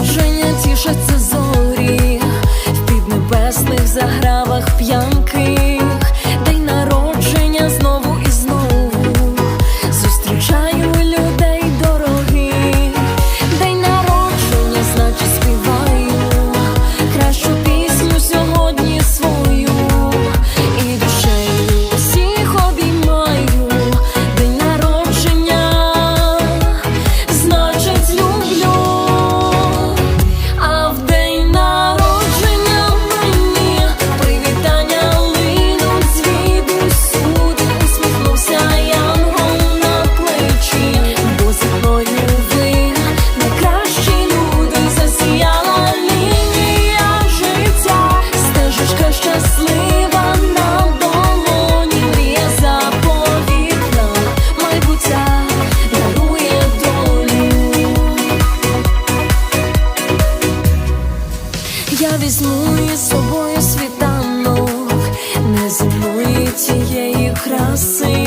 народження тішаться зорі, в піднебесних загравах п'янки. візьму із собою світанок, не зимує тієї краси.